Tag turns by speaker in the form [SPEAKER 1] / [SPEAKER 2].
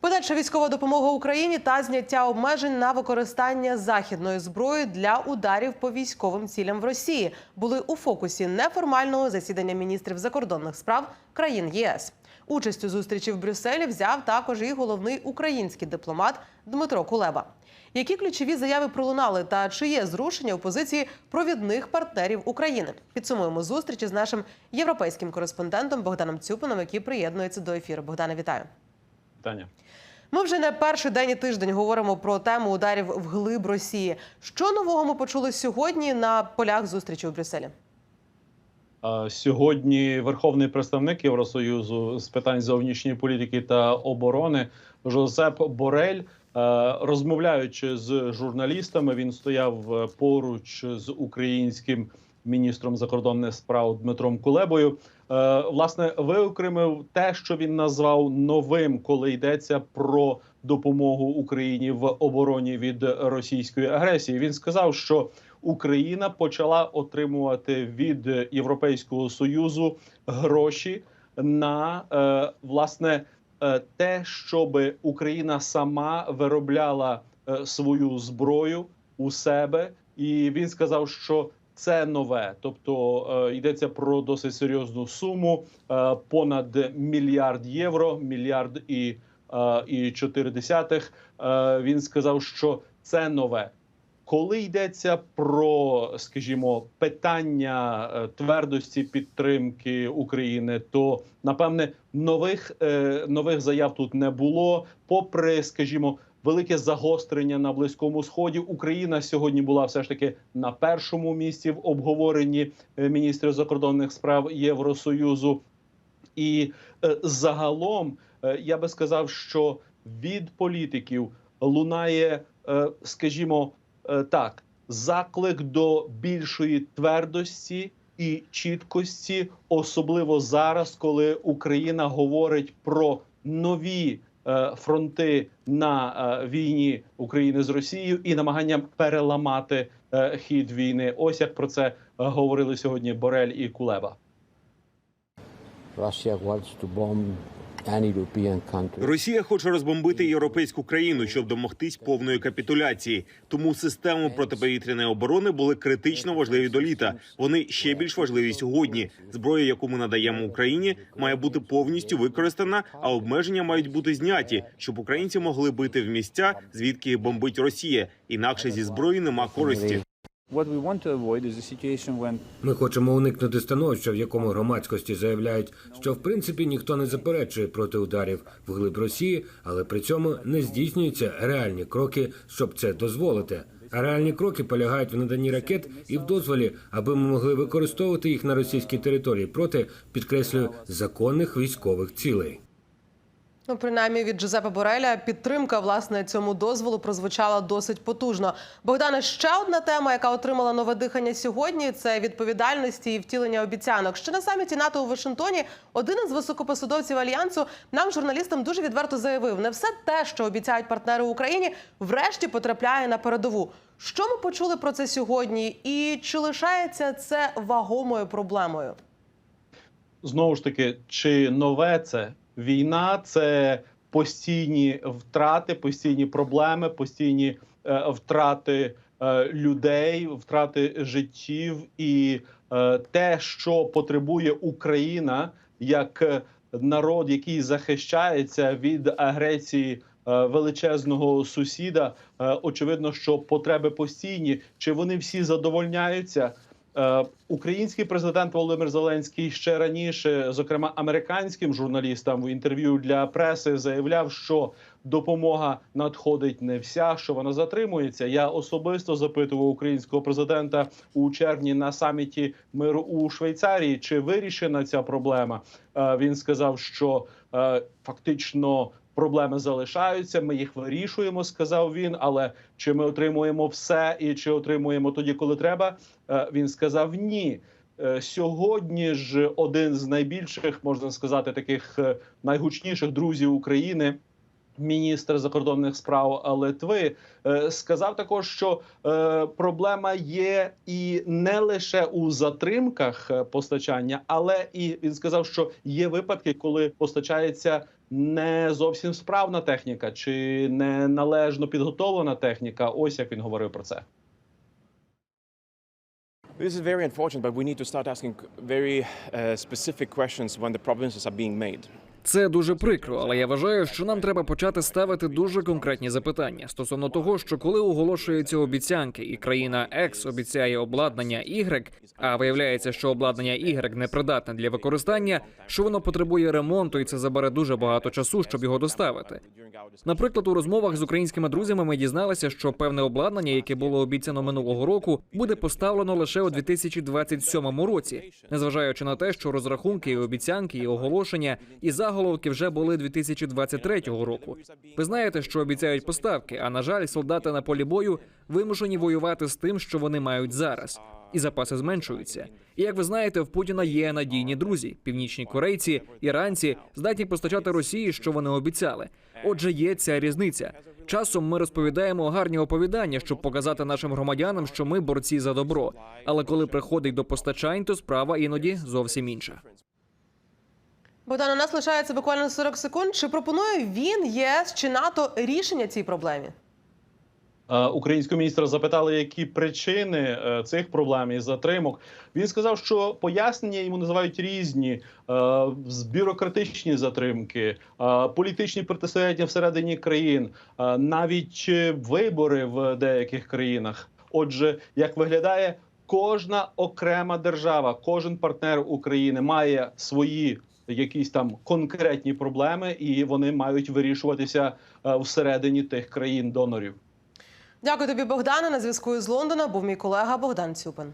[SPEAKER 1] Подальша військова допомога Україні та зняття обмежень на використання західної зброї для ударів по військовим цілям в Росії були у фокусі неформального засідання міністрів закордонних справ країн ЄС. Участь у зустрічі в Брюсселі взяв також і головний український дипломат Дмитро Кулеба. Які ключові заяви пролунали та чи є зрушення у позиції провідних партнерів України? Підсумуємо зустрічі з нашим європейським кореспондентом Богданом Цюпином, який приєднується до ефіру. Богдане, вітаю.
[SPEAKER 2] Таня.
[SPEAKER 1] Ми вже не перший день і тиждень говоримо про тему ударів вглиб Росії. Що нового ми почули сьогодні на полях зустрічі у Брюсселі?
[SPEAKER 2] Сьогодні верховний представник Євросоюзу з питань зовнішньої політики та оборони Жозеп Борель, е, розмовляючи з журналістами, він стояв е, поруч з українським міністром закордонних справ Дмитром Кулебою. Е, Власне, виокремив те, що він назвав новим, коли йдеться про допомогу Україні в обороні від російської агресії. Він сказав, що Україна почала отримувати від Європейського союзу гроші на е, власне е, те, щоб Україна сама виробляла свою зброю у себе, і він сказав, що це нове, тобто е, йдеться про досить серйозну суму е, понад мільярд євро, мільярд і, е, і чотири десятих. Він сказав, що це нове. Коли йдеться про, скажімо, питання твердості підтримки України, то напевне нових нових заяв тут не було. Попри, скажімо, велике загострення на близькому сході, Україна сьогодні була все ж таки на першому місці в обговоренні е, міністрів закордонних справ Євросоюзу. І е, загалом е, я би сказав, що від політиків лунає, скажімо, так, заклик до більшої твердості і чіткості, особливо зараз, коли Україна говорить про нові фронти на е, війні України з Росією і намаганням переламати е, хід війни. Ось як про це е, говорили сьогодні Борель і Кулеба.
[SPEAKER 3] Russia wants to bomb.
[SPEAKER 4] Росія хоче розбомбити європейську країну, щоб домогтись повної капітуляції. Тому системи протиповітряної оборони були критично важливі до літа. Вони ще більш важливі сьогодні. Зброя, яку ми надаємо Україні, має бути повністю використана, а обмеження мають бути зняті, щоб українці могли бити в місця, звідки бомбить Росія. Інакше зі зброї нема користі.
[SPEAKER 5] Ми хочемо уникнути становища, в якому громадськості заявляють, що в принципі ніхто не заперечує проти ударів в глиб Росії, але при цьому не здійснюються реальні кроки, щоб це дозволити. А реальні кроки полягають в наданні ракет і в дозволі, аби ми могли використовувати їх на російській території проти підкреслюю законних військових цілей.
[SPEAKER 1] Ну, принаймні від Джозепа Бореля підтримка власне цьому дозволу прозвучала досить потужно. Богдане, ще одна тема, яка отримала нове дихання сьогодні, це відповідальності і втілення обіцянок. Ще на саміті НАТО у Вашингтоні один із високопосадовців альянсу нам, журналістам, дуже відверто заявив: не все те, що обіцяють партнери Україні, врешті потрапляє на передову. Що ми почули про це сьогодні, і чи лишається це вагомою проблемою?
[SPEAKER 2] знову ж таки, чи нове це війна, це постійні втрати, постійні проблеми, постійні е, втрати е, людей, втрати життів, і е, те, що потребує Україна як е, народ, який захищається від агресії. е, Величезного сусіда, Е, очевидно, що потреби постійні. Чи вони всі задовольняються? Е, Український президент Володимир Зеленський ще раніше, зокрема американським журналістам в інтерв'ю для преси, заявляв, що допомога надходить не вся, що вона затримується. Я особисто запитував українського президента у червні на саміті миру у Швейцарії, чи вирішена ця проблема. Е, Він сказав, що е, фактично. Проблеми залишаються, ми їх вирішуємо, сказав він. Але чи ми отримуємо все і чи отримуємо тоді, коли треба? Е, Він сказав ні. Е, Сьогодні ж один з найбільших, можна сказати, таких е, найгучніших друзів України. Міністр закордонних справ Литви е, сказав також, що е, проблема є і не лише у затримках е, постачання, але і він сказав, що є випадки, коли постачається не зовсім справна техніка чи не належно підготовлена техніка. Ось як він говорив про це.
[SPEAKER 6] This is very unfortunate, but we need to start asking very uh, specific questions when the promises are being made.
[SPEAKER 7] Це дуже прикро, але я вважаю, що нам треба почати ставити дуже конкретні запитання стосовно того, що коли оголошуються обіцянки, і країна X обіцяє обладнання Y, а виявляється, що обладнання Y непридатне для використання, що воно потребує ремонту, і це забере дуже багато часу, щоб його доставити. Наприклад, у розмовах з українськими друзями ми дізналися, що певне обладнання, яке було обіцяно минулого року, буде поставлено лише у 2027 році, незважаючи на те, що розрахунки, і обіцянки, і оголошення, і заголовки вже були 2023 року. Ви знаєте, що обіцяють поставки, а на жаль, солдати на полі бою вимушені воювати з тим, що вони мають зараз. І запаси зменшуються. І як ви знаєте, в Путіна є надійні друзі: північні корейці, іранці здатні постачати Росії, що вони обіцяли. Отже, є ця різниця. Часом ми розповідаємо гарні оповідання, щоб показати нашим громадянам, що ми борці за добро. Але коли приходить до постачань, то справа іноді зовсім інша.
[SPEAKER 1] Богдан, у нас лишається буквально 40 секунд. Чи пропонує він ЄС чи НАТО рішення цій проблемі?
[SPEAKER 2] Е, Українського міністра запитали, які причини е, цих проблем і затримок. Він сказав, що пояснення йому називають різні: е, бюрократичні затримки, політичні протистояння всередині країн, навіть вибори в деяких країнах. Отже, як виглядає, кожна окрема держава, кожен партнер України має свої. Якісь там конкретні проблеми, і вони мають вирішуватися е, всередині тих країн донорів.
[SPEAKER 1] Дякую тобі, Богдане. На зв'язку із Лондона був мій колега Богдан Цюпин.